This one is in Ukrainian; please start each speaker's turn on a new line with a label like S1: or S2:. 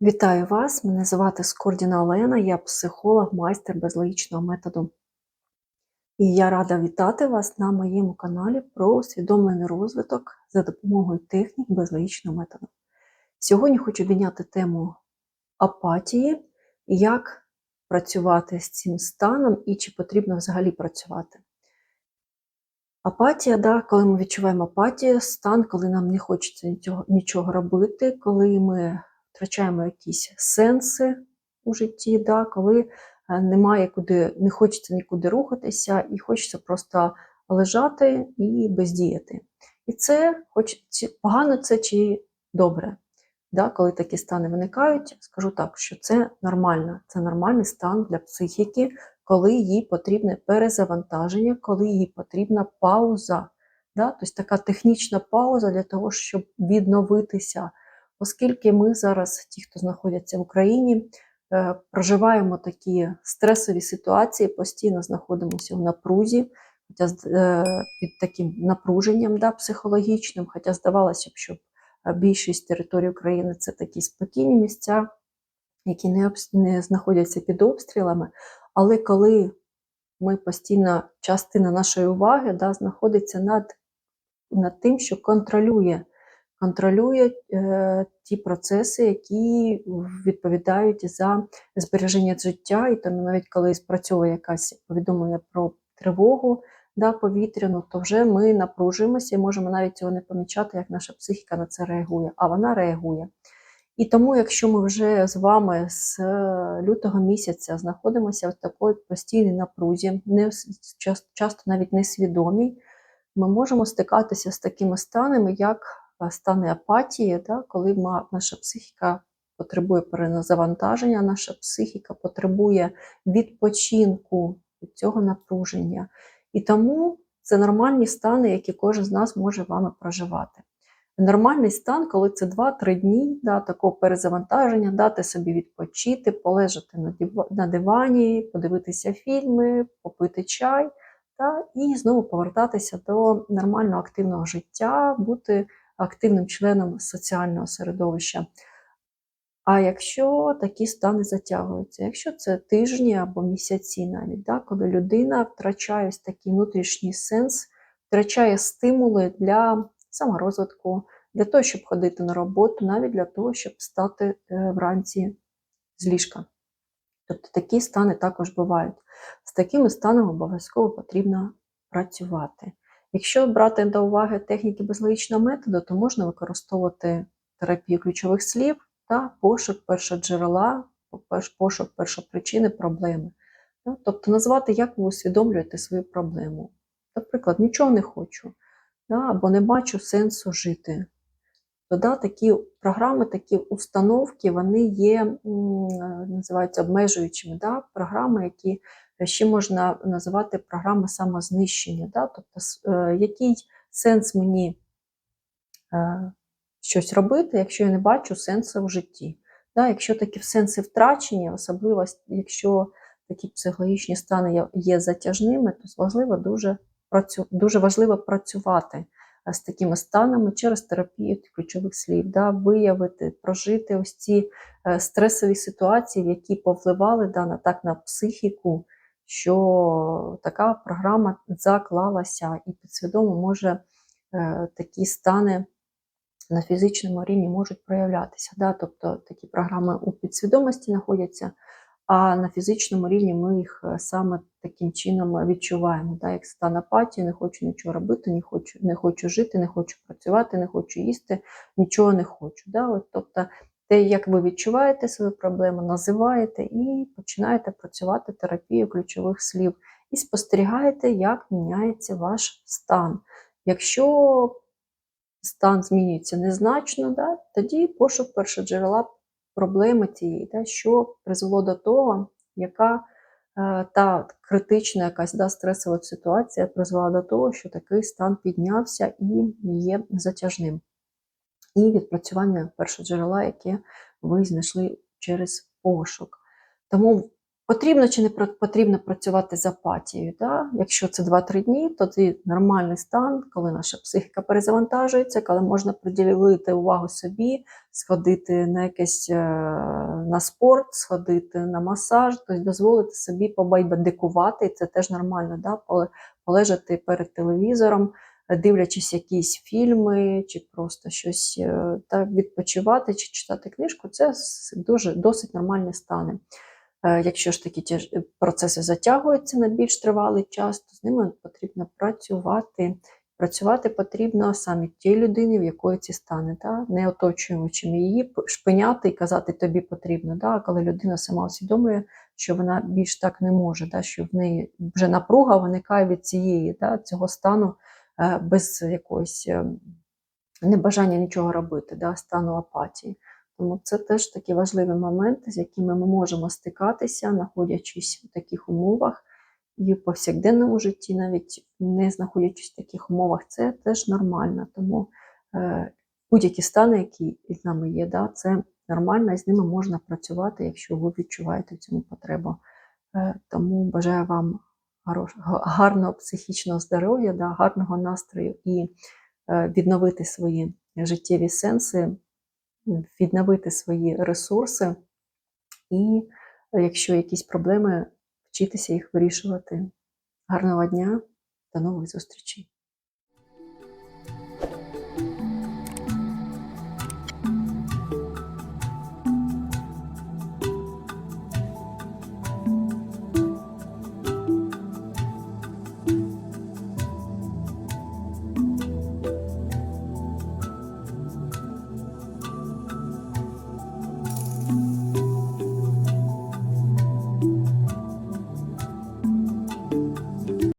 S1: Вітаю вас! Мене звати Скордіна Олена, я психолог, майстер безлогічного методу. І я рада вітати вас на моєму каналі про усвідомлений розвиток за допомогою технік безлогічного методу. Сьогодні хочу підняти тему апатії, як працювати з цим станом і чи потрібно взагалі працювати. Апатія, да, коли ми відчуваємо апатію, стан, коли нам не хочеться нічого, нічого робити, коли ми втрачаємо якісь сенси у житті, да, коли е, немає куди, не хочеться нікуди рухатися, і хочеться просто лежати і бездіяти. І це, хоч погано це чи добре. Да, Коли такі стани виникають, скажу так, що це нормально, це нормальний стан для психіки, коли їй потрібне перезавантаження, коли їй потрібна пауза. Да? Тобто така технічна пауза для того, щоб відновитися. Оскільки ми зараз, ті, хто знаходяться в Україні, е, проживаємо такі стресові ситуації, постійно знаходимося в напрузі, хоча е, під таким напруженням да, психологічним, хоча здавалося б, що е, більшість території України це такі спокійні місця, які не, не знаходяться під обстрілами. Але коли ми постійно, частина нашої уваги да, знаходиться над, над тим, що контролює контролює е, ті процеси, які відповідають за збереження життя, і тому навіть коли спрацьовує якесь повідомлення про тривогу да, повітряну, то вже ми напружуємося і можемо навіть цього не помічати, як наша психіка на це реагує, а вона реагує. І тому, якщо ми вже з вами з лютого місяця знаходимося в такій постійній напрузі, не часто навіть несвідомій, ми можемо стикатися з такими станами, як стани апатії, да, коли наша психіка потребує перезавантаження, наша психіка потребує відпочинку від цього напруження. І тому це нормальні стани, які кожен з нас може вами проживати. Нормальний стан, коли це 2-3 дні да, такого перезавантаження, дати собі відпочити, полежати на дивані, подивитися фільми, попити чай та, і знову повертатися до нормального активного життя, бути активним членом соціального середовища. А якщо такі стани затягуються, якщо це тижні або місяці навіть, да, коли людина втрачає ось такий внутрішній сенс, втрачає стимули для саморозвитку, для того, щоб ходити на роботу, навіть для того, щоб стати е, вранці з ліжка. Тобто такі стани також бувають. З такими станами обов'язково потрібно працювати. Якщо брати до уваги техніки безлогічного методу, то можна використовувати терапію ключових слів та пошук першоджерела, пошук першопричини проблеми. Тобто назвати, як ви усвідомлюєте свою проблему. Наприклад, нічого не хочу, або не бачу сенсу жити. То, да, такі програми, такі установки, вони є, називаються обмежуючими. Да? Програми, які ще можна називати програми самознищення. Да? Тобто, е, який сенс мені е, щось робити, якщо я не бачу сенсу в житті. Да? Якщо такі сенси втрачені, особливо якщо такі психологічні стани є затяжними, то важливо дуже, дуже важливо працювати з такими станами через терапію ключових слів, да, виявити, прожити ось ці е, стресові ситуації, які повливали да, так на психіку, що така програма заклалася і підсвідомо може е, такі стани на фізичному рівні можуть проявлятися. Да? Тобто такі програми у підсвідомості знаходяться, а на фізичному рівні ми їх е, саме таким чином відчуваємо. Да? Як стан апатії, не хочу нічого робити, не хочу не хочу жити, не хочу працювати, не хочу їсти, нічого не хочу. Да? От, Тобто те, як ви відчуваєте свою проблему, називаєте і починаєте працювати терапію ключових слів. І спостерігаєте, як міняється ваш стан. Якщо стан змінюється незначно, да, тоді пошук першоджерела проблеми цієї, да, що призвело до того, яка е, та критична якась да, стресова ситуація призвела до того, що такий стан піднявся і є затяжним і відпрацювання першого джерела, яке ви знайшли через пошук. Тому Потрібно чи не потрібно працювати з апатією? Да? Якщо це 2-3 дні, то це нормальний стан, коли наша психіка перезавантажується, коли можна приділити увагу собі, сходити на якесь е, на спорт, сходити на масаж, тобто дозволити собі побайбадикувати, і це теж нормально, да? полежати перед телевізором, дивлячись якісь фільми, чи просто щось е, так, відпочивати, чи читати книжку, це дуже досить нормальні стани. Е, Якщо ж такі процеси затягуються на більш тривалий час, то з ними потрібно працювати. Працювати потрібно саме тій людині, в якої ці стани, да? не оточуючим її, шпиняти і казати тобі потрібно. Да? А коли людина сама усвідомлює, що вона більш так не може, да? що в неї вже напруга виникає від цієї, да? цього стану без якогось е, небажання нічого робити, да? стану апатії. Тому це теж такі важливі моменти, з якими ми можемо стикатися, знаходячись в таких умовах. І в повсякденному житті, навіть не знаходячись в таких умовах, це теж нормально. Тому е, будь-які стани, які з нами є, да, це нормально, і з ними можна працювати, якщо ви відчуваєте в цьому потребу. Е, тому бажаю вам гарного психічного здоров'я, да, гарного настрою і е, відновити свої життєві сенси, відновити свої ресурси, і е, якщо якісь проблеми, вчитися їх вирішувати. Гарного дня, до нових зустрічей!